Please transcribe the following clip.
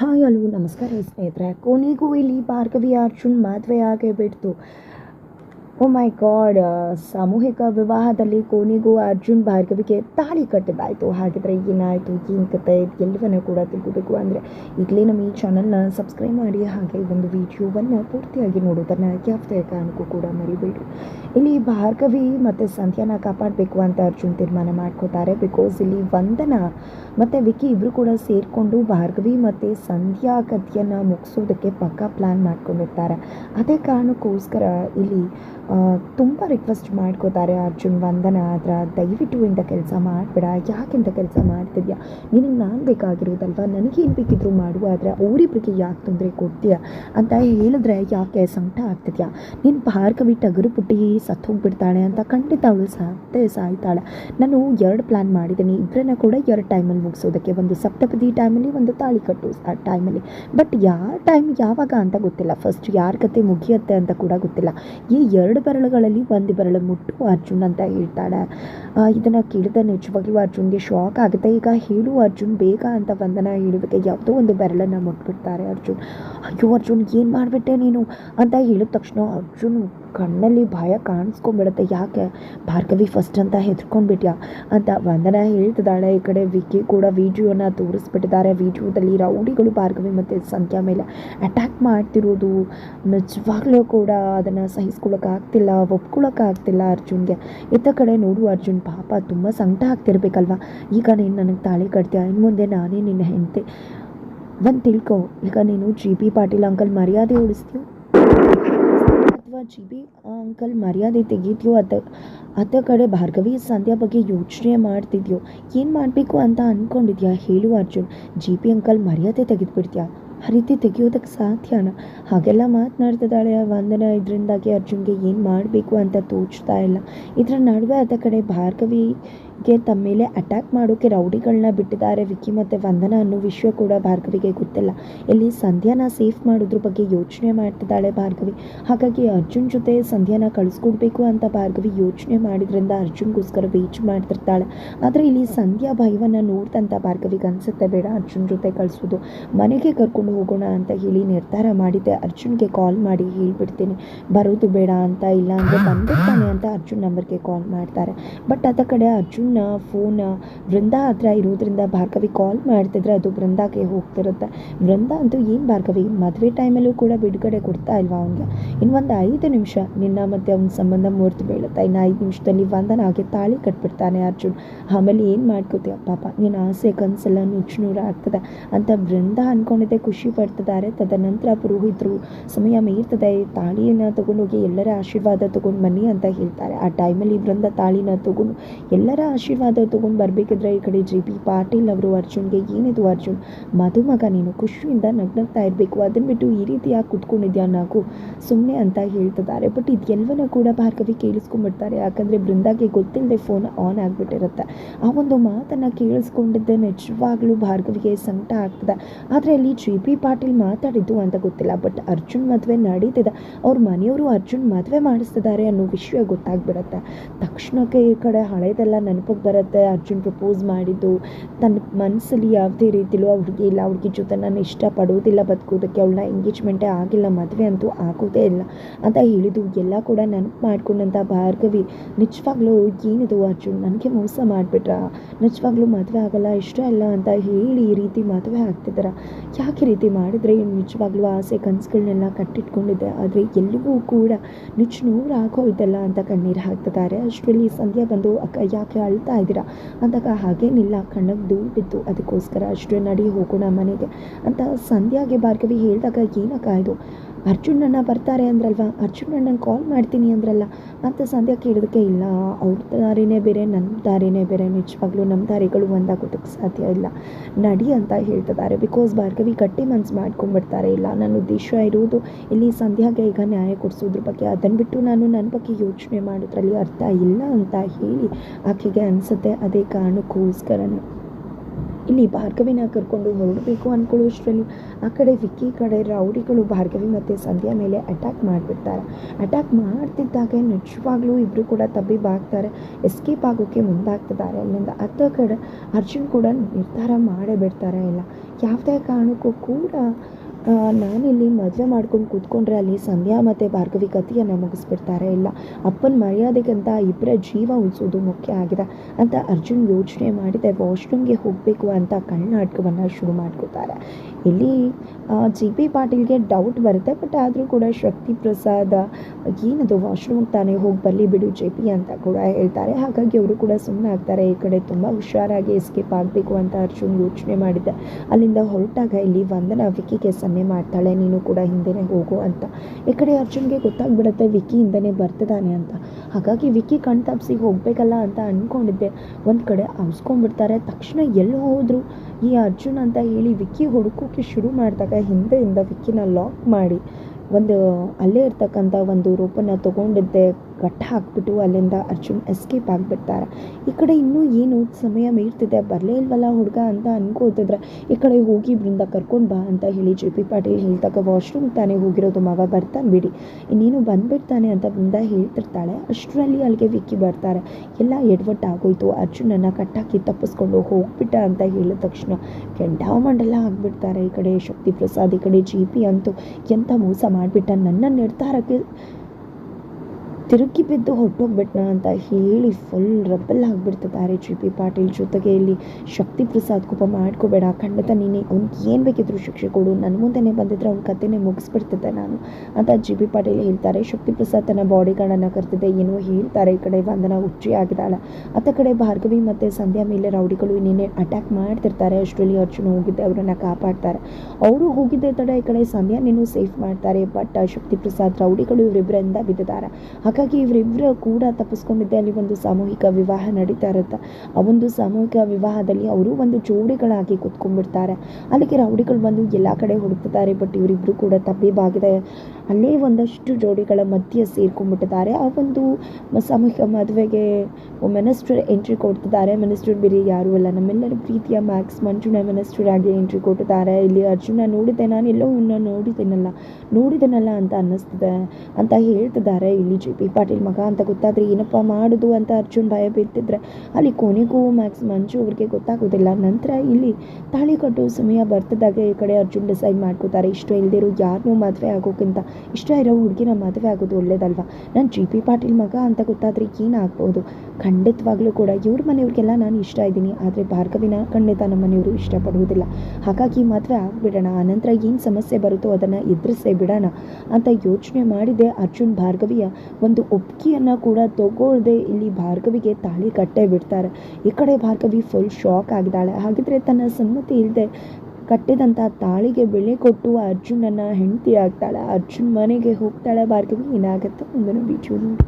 Hi hello ನಮಸ್ಕಾರ ಸ್ನೇಹಿತರೆ. ಕೊನೆಗೂ ಇಲ್ಲಿ ಭಾರ್ಗವಿ ಅರ್ಜುನ್ ಮದುವೆ ಆಗೇ ಬಿಡ್ತು. ಓ ಮೈ ಗಾಡ್ ಸಾಮೂಹಿಕ ವಿವಾಹದಲ್ಲಿ ಕೊನೆಗೂ ಅರ್ಜುನ್ ಭಾರ್ಗವಿಗೆ ತಾಳಿ ಕಟ್ಟಿದ್ದಾಯಿತು. ಹಾಗಿದ್ರೆ ಏನಾಯಿತು? ಏನು ಕತೆ? ಎಲ್ಲವನ್ನೂ ಕೂಡ ತಿಳ್ಕೋಬೇಕು ಅಂದರೆ ಈಗಲೇ ನಮ್ಮ ಈ ಚಾನಲ್ನ ಸಬ್ಸ್ಕ್ರೈಬ್ ಮಾಡಿ, ಹಾಗೆ ಒಂದು ವಿಡಿಯೋವನ್ನು ಪೂರ್ತಿಯಾಗಿ ನೋಡೋದನ್ನು ಯಾವುದೇ ಕಾರಣಕ್ಕೂ ಕೂಡ ಮರಿಬೇಡಿ. ಇಲ್ಲಿ ಭಾರ್ಗವಿ ಮತ್ತು ಸಂಧ್ಯಾನ ಕಾಪಾಡಬೇಕು ಅಂತ ಅರ್ಜುನ್ ತೀರ್ಮಾನ ಮಾಡ್ಕೋತಾರೆ. ಬಿಕಾಸ್ ಇಲ್ಲಿ ವಂದನ ಮತ್ತು ವಿಕ್ಕಿ ಇಬ್ಬರು ಕೂಡ ಸೇರಿಕೊಂಡು ಭಾರ್ಗವಿ ಮತ್ತು ಸಂಧ್ಯಾ ಕಥೆಯನ್ನು ಮುಗಿಸೋದಕ್ಕೆ ಪಕ್ಕಾ ಪ್ಲ್ಯಾನ್ ಮಾಡ್ಕೊಂಡಿರ್ತಾರೆ. ಅದೇ ಕಾರಣಕ್ಕೋಸ್ಕರ ಇಲ್ಲಿ ತುಂಬ ರಿಕ್ವೆಸ್ಟ್ ಮಾಡ್ಕೋತಾರೆ ಅರ್ಜುನ್, ವಂದನ ಆದ್ರೆ ದಯವಿಟ್ಟು ಇಂಥ ಕೆಲಸ ಮಾಡಬೇಡ. ಯಾಕೆಂತ ಕೆಲಸ ಮಾಡ್ತಿದ್ಯಾ? ನಿನಗೆ ನಾನು ಬೇಕಾಗಿರೋದಲ್ವ? ನನಗೇನು ಬೇಕಿದ್ರು ಮಾಡು, ಆದರೆ ಅವರಿಬ್ಬರಿಗೆ ಯಾಕೆ ತೊಂದರೆ ಕೊಡ್ತೀಯ? ಅಂತ ಹೇಳಿದ್ರೆ ಯಾಕೆ ಸಂಕಟ ಆಗ್ತಿದ್ಯಾ? ನೀನು ಭಾರ್ಗವಿ ಟಗರು ಪುಟ್ಟಿ ಸತ್ತು ಹೋಗ್ಬಿಡ್ತಾಳೆ ಅಂತ ಖಂಡಿತ ಅವಳು ಸತ್ತೆ ಸಾಯ್ತಾಳೆ. ನಾನು ಎರಡು ಪ್ಲ್ಯಾನ್ ಮಾಡಿದ್ದೀನಿ ಇಬ್ಬರನ್ನ ಕೂಡ ಎರಡು ಟೈಮಲ್ಲಿ ಮುಗಿಸೋದಕ್ಕೆ. ಒಂದು ಸಪ್ತಪದಿ ಟೈಮಲ್ಲಿ ಒಂದು ತಾಳಿ ಕಟ್ಟು ಟೈಮಲ್ಲಿ ಬಟ್ ಯಾವ ಟೈಮ್ ಯಾವಾಗ ಅಂತ ಗೊತ್ತಿಲ್ಲ. ಫಸ್ಟ್ ಯಾರ ಕತೆ ಮುಗಿಯುತ್ತೆ ಅಂತ ಕೂಡ ಗೊತ್ತಿಲ್ಲ. ಈ ಎರಡು ಬೆರಳುಗಳಲ್ಲಿ ಒಂದು ಬೆರಳು ಮುಟ್ಟು ಅರ್ಜುನ್ ಅಂತ ಹೇಳ್ತಾಳೆ. ಇದನ್ನು ಕೇಳಿದ ನಿಜವಾಗ್ಲೂ ಅರ್ಜುನ್ಗೆ ಶಾಕ್ ಆಗುತ್ತೆ. ಈಗ ಹೇಳು ಅರ್ಜುನ್, ಬೇಗ ಅಂತ ವಂದನ ಹೇಳೋದಕ್ಕೆ ಯಾವುದೋ ಒಂದು ಬೆರಳನ್ನು ಮುಟ್ಬಿಡ್ತಾರೆ ಅರ್ಜುನ್. ಅಯ್ಯೋ ಅರ್ಜುನ್, ಏನು ಮಾಡಿಬಿಟ್ಟೆ ನೀನು? ಅಂತ ಹೇಳಿದ ತಕ್ಷಣ ಅರ್ಜುನ್ ಕಣ್ಣಲ್ಲಿ ಭಯ ಕಾಣಿಸ್ಕೊಂಡ್ಬಿಡುತ್ತೆ. ಯಾಕೆ? ಭಾರ್ಗವಿ ಫಸ್ಟ್ ಅಂತ ಹೆದರ್ಕೊಂಡ್ಬಿಟ್ಯಾ? ಅಂತ ವಂದನ ಹೇಳ್ತಿದ್ದಾಳೆ. ಈ ಕಡೆ ವಿಕ್ಕಿ ಕೂಡ ವಿಡಿಯೋನ ತೋರಿಸ್ಬಿಟ್ಟಿದ್ದಾರೆ. ವಿಡಿಯೋದಲ್ಲಿ ರೌಡಿಗಳು ಭಾರ್ಗವಿ ಮತ್ತು ಸಂಖ್ಯಾ ಮೇಲೆ ಅಟ್ಯಾಕ್ ಮಾಡ್ತಿರೋದು. ನಿಜವಾಗ್ಲೂ ಕೂಡ ಅದನ್ನು ಸಹಿಸ್ಕೊಳ್ಳೋಕ್ಕಾಗ್ತಿಲ್ಲ ಒಪ್ಕೊಳ್ಳೋಕ್ಕಾಗ್ತಿಲ್ಲ ಅರ್ಜುನ್ಗೆ. ಇತ್ತ ಕಡೆ ನೋಡು ಅರ್ಜುನ್, ಪಾಪ ತುಂಬ ಸಂಕಟ ಆಗ್ತಿರ್ಬೇಕಲ್ವ? ಈಗ ನೀನು ನನಗೆ ತಾಳಿ ಕಟ್ತೀಯ? ಇನ್ನು ಮುಂದೆ ನಾನೇ ನಿನ್ನ ಹೆಂಡತಿ. ಒಂದು ತಿಳ್ಕೊ. ಈಗ ನೀನು ಜಿ ಪಿ ಪಾಟೀಲ್ ಅಂಕಲ್ ಮರ್ಯಾದೆ ಉಳಿಸ್ತೀಯೋ? ಅಥವಾ ಜಿ ಬಿ ಅಂಕಲ್ ಮರ್ಯಾದೆ ತೆಗಿತೀಯೋ ಅತ ಅದ ಕಡೆ ಭಾರ್ಗವಿ ಸಂಧ್ಯಾ ಬಗ್ಗೆ ಯೋಚನೆ ಮಾಡ್ತಿದ್ಯೋ, ಏನು ಮಾಡಬೇಕು ಅಂತ ಅಂದ್ಕೊಂಡಿದ್ಯಾ ಹೇಳು ಅರ್ಜುನ್. ಜಿ ಪಿ ಅಂಕಲ್ ಮರ್ಯಾದೆ ತೆಗೆದುಬಿಡ್ತೀಯಾ? ಆ ರೀತಿ ತೆಗಿಯೋದಕ್ಕೆ ಸಾಧ್ಯನಾ? ಹಾಗೆಲ್ಲ ಮಾತನಾಡ್ತಿದ್ದಾಳೆ ವಂದನ. ಇದರಿಂದಾಗಿ ಅರ್ಜುನ್ಗೆ ಏನು ಮಾಡಬೇಕು ಅಂತ ತೋಚ್ತಾ ಇಲ್ಲ. ಇದರ ನಡುವೆ ಅದ ಕಡೆ ಭಾರ್ಗವಿಗೆ ತಮ್ಮ ಮೇಲೆ ಅಟ್ಯಾಕ್ ಮಾಡೋಕ್ಕೆ ರೌಡಿಗಳನ್ನ ಬಿಟ್ಟಿದ್ದಾರೆ. ವಿಕ್ಕಿ ಮತ್ತು ವಂದನ ಅನ್ನೋ ವಿಷಯ ಕೂಡ ಭಾರ್ಗವಿಗೆ ಗೊತ್ತಿಲ್ಲ. ಇಲ್ಲಿ ಸಂಧ್ಯಾನ ಸೇಫ್ ಮಾಡೋದ್ರ ಬಗ್ಗೆ ಯೋಚನೆ ಮಾಡ್ತಿದ್ದಾಳೆ ಭಾರ್ಗವಿ. ಹಾಗಾಗಿ ಅರ್ಜುನ್ ಜೊತೆ ಸಂಧ್ಯಾನ ಕಳಿಸ್ಕೊಡ್ಬೇಕು ಅಂತ ಭಾರ್ಗವಿ ಯೋಚನೆ ಮಾಡಿದ್ರಿಂದ ಅರ್ಜುನ್ಗೋಸ್ಕರ ವೇಚ್ ಮಾಡ್ತಿರ್ತಾಳೆ. ಆದರೆ ಇಲ್ಲಿ ಸಂಧ್ಯಾ ಭಯವನ್ನು ನೋಡ್ತಂತ ಭಾರ್ಗವಿಗೆ ಅನ್ಸುತ್ತೆ, ಬೇಡ ಅರ್ಜುನ್ ಜೊತೆ ಕಳಿಸೋದು. ಮನೆಗೆ ಕರ್ಕೊಂಡು ಹೋಗೋಣ ಅಂತ ಹೇಳಿ ನಿರ್ಧಾರ ಮಾಡಿದ್ದೆ. ಅರ್ಜುನ್ಗೆ ಕಾಲ್ ಮಾಡಿ ಹೇಳ್ಬಿಡ್ತೀನಿ. ಬರೋದು ಬೇಡ ಅಂತ ಇಲ್ಲ ಅಂದರೆ ಬಂದಿರ್ತಾನೆ ಅಂತ ಅರ್ಜುನ್ ನಂಬರ್ಗೆ ಕಾಲ್ ಮಾಡ್ತಾರೆ. ಬಟ್ ಅದ ಕಡೆ ಅರ್ಜುನ್ನ ಫೋನ್ ವೃಂದಾ ಹತ್ರ ಇರೋದ್ರಿಂದ ಭಾರ್ಗವಿ ಕಾಲ್ ಮಾಡ್ತಿದ್ರೆ ಅದು ವೃಂದಾಗೆ ಹೋಗ್ತಿರುತ್ತೆ. ವೃಂದ ಅಂತೂ ಏನು ಭಾರ್ಗವಿ, ಮದುವೆ ಟೈಮಲ್ಲೂ ಕೂಡ ಬಿಡುಗಡೆ ಕೊಡ್ತಾ ಇಲ್ವಾ ಅವನಿಗೆ? ಇನ್ನೊಂದು ಐದು ನಿಮಿಷ, ನಿನ್ನ ಮತ್ತು ಅವನ ಸಂಬಂಧ ಮುರಿದು ಬೀಳುತ್ತೆ? ಇನ್ನು ಐದು ನಿಮಿಷದಲ್ಲಿ ವಂದನಾಗೆ ತಾಳಿ ಕಟ್ಬಿಡ್ತಾನೆ ಅರ್ಜುನ್. ಆಮೇಲೆ ಏನು ಮಾಡ್ಕೋತೀಯ? ಪಾಪ, ನಿನ್ನ ಆಸೆ, ಕನಸೆಲ್ಲ ನುಚ್ಚುನೂರ ಆಗ್ತದೆ ಅಂತ ವೃಂದ ಅಂದ್ಕೊಂಡಿದ್ದೆ ಖುಷಿ ಪಡ್ತಿದ್ದಾರೆ ತದನಂತರ ಪುರೋಹಿತರು ಸಮಯ ಮೀರ್ತದೆ. ತಾಳಿಯನ್ನು ತಗೊಂಡೋಗಿ ಎಲ್ಲರ ಆಶೀರ್ವಾದ ತಗೊಂಡು ಬನ್ನಿ ಅಂತ ಹೇಳ್ತಾರೆ. ಆ ಟೈಮಲ್ಲಿ ವೃಂದ ತಾಳಿನ ತಗೊಂಡು ಎಲ್ಲರ ಆಶೀರ್ವಾದ ತೊಗೊಂಡು ಬರಬೇಕಿದ್ರೆ ಈ ಕಡೆ ಜಿ ಪಿ ಪಾಟೀಲ್ ಅವರು, ಅರ್ಜುನ್ಗೆ ಏನಿದು ಅರ್ಜುನ್? ಮದುಮಗ ನೀನು ಖುಷಿಯಿಂದ ನಗ್ನಗ್ತಾ ಇರಬೇಕು. ಅದನ್ನು ಬಿಟ್ಟು ಈ ರೀತಿಯಾಗಿ ಕುತ್ಕೊಂಡಿದ್ಯಾ ನಾಕು ಸುಮ್ಮನೆ ಅಂತ ಹೇಳ್ತಿದ್ದಾರೆ. ಬಟ್ ಇದೆಲ್ಲವನ್ನ ಕೂಡ ಭಾರ್ಗವಿ ಕೇಳಿಸ್ಕೊಂಡ್ಬಿಡ್ತಾರೆ. ಯಾಕಂದರೆ ಬೃಂದಾಗೆ ಗೊತ್ತಿಲ್ಲದೆ ಫೋನ್ ಆನ್ ಆಗಿಬಿಟ್ಟಿರುತ್ತೆ. ಆ ಒಂದು ಮಾತನ್ನು ಕೇಳಿಸ್ಕೊಂಡಿದ್ದೆ ನಿಜವಾಗ್ಲೂ ಭಾರ್ಗವಿಗೆ ಸಂಕಟ ಆಗ್ತದೆ. ಆದರೆ ಅಲ್ಲಿ ಜಿ ಪಿ ಪಾಟೀಲ್ ಮಾತಾಡಿದ್ದು ಅಂತ ಗೊತ್ತಿಲ್ಲ. ಬಟ್ ಅರ್ಜುನ್ ಮದುವೆ ನಡೀತಿದೆ. ಅವ್ರ ಮನೆಯವರು ಅರ್ಜುನ್ ಮದುವೆ ಮಾಡಿಸ್ತಿದ್ದಾರೆ ಅನ್ನೋ ವಿಷಯ ಗೊತ್ತಾಗ್ಬಿಡುತ್ತೆ. ತಕ್ಷಣಕ್ಕೆ ಈ ಕಡೆ ಹಳೇದೆಲ್ಲ ನೆನಪಿಗೆ ಬರುತ್ತೆ. ಅರ್ಜುನ್ ಪ್ರಪೋಸ್ ಮಾಡಿದ್ದು ತನ್ನ ಮನಸ್ಸಲ್ಲಿ ಯಾವುದೇ ರೀತಿಲೂ ಅವ್ರಿಗೆ ಇಲ್ಲ. ಹುಡುಗಿ ಜೊತೆ ನಾನು ಇಷ್ಟಪಡೋದಿಲ್ಲ. ಬದುಕೋದಕ್ಕೆ ಅವಳನ್ನ ಎಂಗೇಜ್ಮೆಂಟೇ ಆಗಿಲ್ಲ. ಮದುವೆ ಅಂತೂ ಆಗೋದೇ ಇಲ್ಲ ಅಂತ ಹೇಳಿದ್ದು. ಎಲ್ಲ ಕೂಡ ನೆನಪು ಮಾಡ್ಕೊಂಡಂಥ ಭಾರ್ಗವಿ, ನಿಜವಾಗ್ಲೂ ಏನಿದು ಅರ್ಜುನ್? ನನಗೆ ಮೋಸ ಮಾಡಿಬಿಟ್ರ? ನಿಜವಾಗ್ಲೂ ಮದುವೆ ಆಗಲ್ಲ? ಇಷ್ಟ ಇಲ್ಲ ಅಂತ ಹೇಳಿ ಈ ರೀತಿ ಮದುವೆ ಆಗ್ತಿದ್ದಾರೆ? ಯಾಕೆ ರೀತಿ ಮಾಡಿದರೆ? ನಿಜವಾಗ್ಲೂ ಆಸೆ ಕನಸುಗಳನ್ನೆಲ್ಲ ಕಟ್ಟಿಟ್ಕೊಂಡಿದ್ದೆ ಆದರೆ ಎಲ್ಲಿಗೂ ಕೂಡ ನುಚ್ಚು ನೂರು ಆಗೋಯ್ತಲ್ಲ ಅಂತ ಕಣ್ಣೀರು ಹಾಕ್ತಿದ್ದಾರೆ. ಅಷ್ಟರಲ್ಲಿ ಸಂಧ್ಯಾ ಬಂದು, ಅಕ್ಕ, ಯಾಕೆ ಅಳ್ತಾ ಇದ್ದೀರಾ? ಅಂದಾಗ ಹಾಗೇನಿಲ್ಲ ಕಣ್ಣಿಗೆ ಧೂಳು ಬಿತ್ತು ಅದಕ್ಕೋಸ್ಕರ ಅಷ್ಟೇ ನಡಿ ಹೋಗೋಣ ಮನೆಗೆ. ಅಂತ ಸಂಧ್ಯಾಗೆ ಭಾರ್ಗವಿ ಹೇಳಿದಾಗ ಏನಕ್ಕ ಅರ್ಜುನಣ್ಣ ಬರ್ತಾರೆ ಅಂದ್ರಲ್ವ? ಅರ್ಜುನಣ್ಣಂಗೆ ಕಾಲ್ ಮಾಡ್ತೀನಿ ಅಂದ್ರಲ್ಲ ಅಂತ ಸಂಧ್ಯಾ ಕೇಳೋದಕ್ಕೆ, ಇಲ್ಲ, ಅವ್ರ ದಾರಿನೇ ಬೇರೆ ನನ್ನ ದಾರಿನೇ ಬೇರೆ, ನಿಜವಾಗ್ಲೂ ನಮ್ಮ ದಾರಿಗಳು ಒಂದಾಗೋದಕ್ಕೆ ಸಾಧ್ಯ ಇಲ್ಲ. ನಡಿ ಅಂತ ಹೇಳ್ತಿದ್ದಾರೆ. ಬಿಕಾಸ್ ಭಾರ್ಗವಿ ಗಟ್ಟಿ ಮನ್ಸು ಮಾಡ್ಕೊಂಡ್ಬಿಡ್ತಾರೆ. ಇಲ್ಲ, ನನ್ನ ಉದ್ದೇಶ ಇರುವುದು ಇಲ್ಲಿ ಸಂಧ್ಯಾಗೆ ಈಗ ನ್ಯಾಯ ಕೊಡಿಸೋದ್ರ ಬಗ್ಗೆ. ಅದನ್ನು ಬಿಟ್ಟು ನಾನು ನನ್ನ ಬಗ್ಗೆ ಯೋಚನೆ ಮಾಡೋದ್ರಲ್ಲಿ ಅರ್ಥ ಇಲ್ಲ ಅಂತ ಹೇಳಿ ಆಕೆಗೆ ಅನಿಸುತ್ತೆ. ಅದೇ ಕಾರಣಕ್ಕೋಸ್ಕರನೇ. ಇಲ್ಲಿ ಭಾರ್ಗವಿನ ಕರ್ಕೊಂಡು ಹೊರಡಬೇಕು ಅಂದ್ಕೊಳ್ಳೋಷ್ಟರಲ್ಲಿ ಆ ಕಡೆ ವಿಕ್ಕಿ ಕಡೆ ರೌಡಿಗಳು ಭಾರ್ಗವಿ ಮತ್ತು ಸಂಧ್ಯಾ ಮೇಲೆ ಅಟ್ಯಾಕ್ ಮಾಡಿಬಿಡ್ತಾರೆ. ಅಟ್ಯಾಕ್ ಮಾಡ್ತಿದ್ದಾಗ ನಿಜವಾಗ್ಲೂ ಇಬ್ಬರು ಕೂಡ ತಬ್ಬಿಬ್ಬಾಗ್ತಾರೆ ಎಸ್ಕೇಪ್ ಆಗೋಕ್ಕೆ ಮುಂದಾಗ್ತಿದ್ದಾರೆ. ಅಲ್ಲಿಂದ ಅತ್ತ ಕಡೆ ಅರ್ಜುನ್ ಕೂಡ ನಿರ್ಧಾರ ಮಾಡೇ ಬಿಡ್ತಾರೆ ಇಲ್ಲ ಯಾವುದೇ ಕಾರಣಕ್ಕೂ ಕೂಡ ನಾನಿಲ್ಲಿ ಮದುವೆ ಮಾಡ್ಕೊಂಡು ಕೂತ್ಕೊಂಡ್ರೆ ಅಲ್ಲಿ ಸಂಧ್ಯಾ ಮತ್ತು ಭಾರ್ಗವಿ ಕಥೆಯನ್ನು ಮುಗಿಸ್ಬಿಡ್ತಾರೆ. ಇಲ್ಲ, ಅಪ್ಪನ ಮರ್ಯಾದೆಗಿಂತ ಇಬ್ಬರ ಜೀವ ಉಳಿಸೋದು ಮುಖ್ಯ ಆಗಿದೆ ಅಂತ ಅರ್ಜುನ್ ಯೋಚನೆ ಮಾಡಿದೆ. ವಾಶ್ರೂಮ್ಗೆ ಹೋಗಬೇಕು ಅಂತ ಕಣ್ಣಾಟಕವನ್ನು ಶುರು ಮಾಡ್ಕೋತಾರೆ. ಇಲ್ಲಿ ಜಿ ಪಿ ಪಾಟೀಲ್ಗೆ ಡೌಟ್ ಬರುತ್ತೆ ಬಟ್ ಆದರೂ ಕೂಡ ಶಕ್ತಿ ಪ್ರಸಾದ ಏನದು ವಾಶ್ರೂಮ್ಗೆ ತಾನೇ ಹೋಗಿ ಬರಲಿ ಬಿಡು ಜೆ ಪಿ ಅಂತ ಕೂಡ ಹೇಳ್ತಾರೆ. ಹಾಗಾಗಿ ಅವರು ಕೂಡ ಸುಮ್ಮನೆ ಆಗ್ತಾರೆ. ಈ ಕಡೆ ತುಂಬ ಹುಷಾರಾಗಿ ಎಸ್ಕೇಪ್ ಆಗಬೇಕು ಅಂತ ಅರ್ಜುನ್ ಯೋಚನೆ ಮಾಡಿದ್ದೆ. ಅಲ್ಲಿಂದ ಹೊರಟಾಗ ಇಲ್ಲಿ ವಂದನ ವಿಕ್ಕಿಗೆ ಸನ್ನೆ ಮಾಡ್ತಾಳೆ, ನೀನು ಕೂಡ ಹಿಂದೆನೇ ಹೋಗು ಅಂತ. ಈ ಕಡೆ ಅರ್ಜುನ್ಗೆ ಗೊತ್ತಾಗ್ಬಿಡುತ್ತೆ ವಿಕ್ಕಿ ಹಿಂದೆನೇ ಬರ್ತಿದ್ದಾನೆ ಅಂತ. ಹಾಗಾಗಿ ವಿಕ್ಕಿ ಕಣ್ ತಪ್ಪಿಸಿ ಹೋಗಬೇಕಲ್ಲ ಅಂತ ಅಂದ್ಕೊಂಡಿದ್ದೆ ಒಂದು ಕಡೆ ಅವಸ್ಕೊಂಡ್ಬಿಡ್ತಾರೆ ತಕ್ಷಣ ಎಲ್ಲಿ ಹೋದ್ರು? ಈ ಅರ್ಜುನ್ ಅಂತ ಹೇಳಿ ವಿಕ್ಕಿ ಹುಡುಕೋಕ್ಕೆ ಶುರು ಮಾಡಿದಾಗ ಹಿಂದೆಯಿಂದ ವಿಕ್ಕಿನ ಲಾಕ್ ಮಾಡಿ, ಒಂದು ಅಲ್ಲೇ ಇರ್ತಕ್ಕಂಥ ಒಂದು ರೂಪನ ತೊಗೊಂಡಿದ್ದೆ. ಗಟ್ಟ ಹಾಕ್ಬಿಟ್ಟು ಅಲ್ಲಿಂದ ಅರ್ಜುನ್ ಎಸ್ಕೇಪ್ ಆಗಿಬಿಡ್ತಾರೆ. ಈ ಕಡೆ ಇನ್ನೂ ಏನು ಸಮಯ ಮೀರ್ತಿದೆ, ಬರಲೇ ಇಲ್ವಲ್ಲ ಹುಡುಗ ಅಂತ ಅನ್ಕೋತಿದ್ರೆ, ಈ ಕಡೆ ಹೋಗಿ ಬೃಂದ ಕರ್ಕೊಂಡು ಬಾ ಅಂತ ಹೇಳಿ ಜೆ ಪಿ ಪಾಟೀಲ್ ಹೇಳ್ದಾಗ ವಾಶ್ರೂಮ್ ತಾನೇ ಹೋಗಿರೋದು ಮಗ ಬರ್ತಾನೆ ಬಿಡಿ. ಇನ್ನೇನು ಬಂದ್ಬಿಡ್ತಾನೆ ಅಂತ ಬೃಂದ ಹೇಳ್ತಿರ್ತಾಳೆ. ಅಷ್ಟರಲ್ಲಿ ಅಲ್ಲಿಗೆ ವಿಕ್ಕಿ ಬರ್ತಾರೆ. ಎಲ್ಲ ಎಡವಟ್ಟಾಗೋಯ್ತು ಅರ್ಜುನನ್ನು ಕಟ್ಟಾಕಿ ತಪ್ಪಿಸ್ಕೊಂಡು ಹೋಗ್ಬಿಟ್ಟ ಅಂತ ಹೇಳಿದ ತಕ್ಷಣ ಕೆಂಡಾಮಂಡಲ ಆಗಿಬಿಡ್ತಾರೆ ಈ ಕಡೆ. ಶಕ್ತಿ ಪ್ರಸಾದ್ ಈ ಕಡೆ ಜಿ ಪಿ ಅಂತೂ ಎಂಥ ಮೋಸ ಮಾಡಿಬಿಟ್ಟ ನನ್ನ ನಿರ್ಧಾರಕ್ಕೆ ತಿರುಗಿ ಬಿದ್ದು ಹೊರಟೋಗ್ಬಿಟ್ನ ಅಂತ ಹೇಳಿ ಫುಲ್ ರಬ್ಬಲ್ ಆಗಿಬಿಡ್ತಿದ್ದಾರೆ ಜಿ ಪಿ ಪಾಟೀಲ್. ಜೊತೆಗೆ ಇಲ್ಲಿ ಶಕ್ತಿ ಪ್ರಸಾದ್ ಕೋಪ ಮಾಡ್ಕೋಬೇಡ. ಖಂಡಿತ ನೀನು, ಅವ್ನಿಗೆ ಏನು ಬೇಕಿದ್ರು ಶಿಕ್ಷೆ ಕೊಡು. ನನ್ನ ಮುಂದೆನೇ ಬಂದಿದ್ರೆ ಅವ್ನ ಕತೆನೇ ಮುಗಿಸ್ಬಿಡ್ತಿದ್ದೆ ನಾನು ಅಂತ ಜಿ ಪಿ ಪಾಟೀಲ್ ಹೇಳ್ತಾರೆ. ಶಕ್ತಿ ಪ್ರಸಾದ್ ತನ್ನ ಬಾಡಿ ಗಾರ್ಡನ್ನು ಕರ್ತಿದ್ದೆ ಏನೋ ಹೇಳ್ತಾರೆ. ಈ ಕಡೆ ವಂದನ ಹುಚ್ಚಿ ಆಗಿದ್ದಾಳೆ. ಅತ್ತ ಕಡೆ ಭಾರ್ಗವಿ ಮತ್ತು ಸಂಧ್ಯಾ ಮೇಲೆ ರೌಡಿಗಳು ಇನ್ನೇನೆ ಅಟ್ಯಾಕ್ ಮಾಡ್ತಿರ್ತಾರೆ. ಅಷ್ಟರಲ್ಲಿ ಅರ್ಜುನ್ ಹೋಗಿದ್ದೆ, ಅವರನ್ನು ಕಾಪಾಡ್ತಾರೆ. ಅವರು ಹೋಗಿದ್ದೆ ತಡ ಈ ಕಡೆ ಸಂಧ್ಯಾ ನೀನು ಸೇಫ್ ಮಾಡ್ತಾರೆ. ಬಟ್ ಶಕ್ತಿ ಪ್ರಸಾದ್ ರೌಡಿಗಳು ಇವರಿಬ್ಬರಿಂದ ಬಿದ್ದಿದ್ದಾರೆ. ಹಾಗಾಗಿ ಇವರಿಬ್ಬರು ಕೂಡ ತಪ್ಪಿಸ್ಕೊಂಡಿದ್ದೆ. ಅಲ್ಲಿ ಒಂದು ಸಾಮೂಹಿಕ ವಿವಾಹ ನಡೀತಾ ಇರುತ್ತೆ. ಆ ಒಂದು ಸಾಮೂಹಿಕ ವಿವಾಹದಲ್ಲಿ ಅವರು ಒಂದು ಜೋಡಿಗಳಾಗಿ ಕೂತ್ಕೊಂಡ್ಬಿಡ್ತಾರೆ. ಅಲ್ಲಿಗೆ ರೌಡಿಗಳು ಬಂದು ಎಲ್ಲ ಕಡೆ ಹುಡುಕ್ತಿದ್ದಾರೆ ಬಟ್ ಇವರಿಬ್ಬರು ಕೂಡ ತಬ್ಬಿಬಾಗಿದೆ. ಅಲ್ಲೇ ಒಂದಷ್ಟು ಜೋಡಿಗಳ ಮಧ್ಯೆ ಸೇರ್ಕೊಂಡ್ಬಿಟ್ಟಿದ್ದಾರೆ. ಆ ಒಂದು ಸಾಮೂಹಿಕ ಮದುವೆಗೆ ಮಿನಿಸ್ಟರ್ ಎಂಟ್ರಿ ಕೊಡ್ತಿದ್ದಾರೆ. ಮಿನಿಸ್ಟರ್ ಬೇರೆ ಯಾರೂ ಅಲ್ಲ ನಮ್ಮೆಲ್ಲರ ಪ್ರೀತಿಯ ಮ್ಯಾಕ್ಸ್ ಮಂಜುನ ಮಿನಿಸ್ಟರ್ ಆಗಿ ಎಂಟ್ರಿ ಕೊಟ್ಟಿದ್ದಾರೆ. ಇಲ್ಲಿ ಅರ್ಜುನ ನೋಡಿದೆ ನಾನು. ಎಲ್ಲೋ ನೋಡಿದ್ದೇನಲ್ಲ. ನೋಡಿದನಲ್ಲ ಅಂತ ಅನ್ನಿಸ್ತಿದೆ ಅಂತ ಹೇಳ್ತಿದ್ದಾರೆ ಇಲ್ಲಿ ಜೆ ಪಿ ಪಾಟೀಲ್ ಮಗ ಅಂತ ಗೊತ್ತಾದ್ರೆ ಏನಪ್ಪ ಮಾಡೋದು ಅಂತ ಅರ್ಜುನ್ ಭಯ ಬೀಳ್ತಿದ್ರೆ ಅಲ್ಲಿ ಕೊನೆಗೂ ಮ್ಯಾಕ್ಸ್ ಮಂಜು ಅವ್ರಿಗೆ ಗೊತ್ತಾಗೋದಿಲ್ಲ. ನಂತರ ಇಲ್ಲಿ ತಾಳಿ ಕಟ್ಟೋ ಸಮಯ ಬರ್ತದಾಗ ಈ ಕಡೆ ಅರ್ಜುನ್ ಡಿಸೈಡ್ ಮಾಡ್ಕೋತಾರೆ. ಇಷ್ಟ ಇಲ್ದಿರೋ ಯಾರನ್ನೂ ಮದುವೆ ಆಗೋಕ್ಕಿಂತ ಇಷ್ಟ ಇರೋ ಹುಡುಗಿನ ಮದುವೆ ಆಗೋದು ಒಳ್ಳೇದಲ್ವಾ? ನಾನು ಜಿ ಪಿ ಪಾಟೀಲ್ ಮಗ ಅಂತ ಗೊತ್ತಾದ್ರೆ ಏನಾಗ್ಬೋದು ಖಂಡಿತವಾಗ್ಲೂ ಕೂಡ ಇವ್ರ ಮನೆಯವ್ರಿಗೆಲ್ಲ ನಾನು ಇಷ್ಟ ಇದ್ದೀನಿ. ಆದರೆ ಭಾರ್ಗವಿನ ಖಂಡಿತ ನಮ್ಮ ಮನೆಯವರು ಇಷ್ಟಪಡುವುದಿಲ್ಲ. ಹಾಗಾಗಿ ಮದುವೆ ಆಗಿಬಿಡೋಣ. ಆನಂತರ ಏನು ಸಮಸ್ಯೆ ಬರುತ್ತೋ ಅದನ್ನು ಎದುರಿಸೇ ಬಿಡೋಣ ಅಂತ ಯೋಚನೆ ಮಾಡಿದೆ ಅರ್ಜುನ್ ಭಾರ್ಗವಿಯ ಒಂದು ಒಪ್ಪಿಗೆಯನ್ನು ಕೂಡ ತಗೊಳ್ಳದೆ ಇಲ್ಲಿ ಭಾರ್ಗವಿಗೆ ತಾಳಿ ಕಟ್ಟೇ ಬಿಡ್ತಾರೆ. ಈ ಕಡೆ ಭಾರ್ಗವಿ ಫುಲ್ ಶಾಕ್ ಆಗಿದ್ದಾಳೆ. ಹಾಗಿದ್ರೆ ತನ್ನ ಸಮ್ಮತಿ ಇಲ್ಲದೆ ಕಟ್ಟಿದಂಥ ತಾಳಿಗೆ ಬೆಲೆ ಕೊಟ್ಟು ಅರ್ಜುನನ ಹೆಂಡತಿ ಆಗ್ತಾಳೆ. ಅರ್ಜುನ್ ಮನೆಗೆ ಹೋಗ್ತಾಳೆ. ಭಾರ್ಗವಿ ಏನಾಗುತ್ತೆ ವಿಡಿಯೋ ನೋಡಿ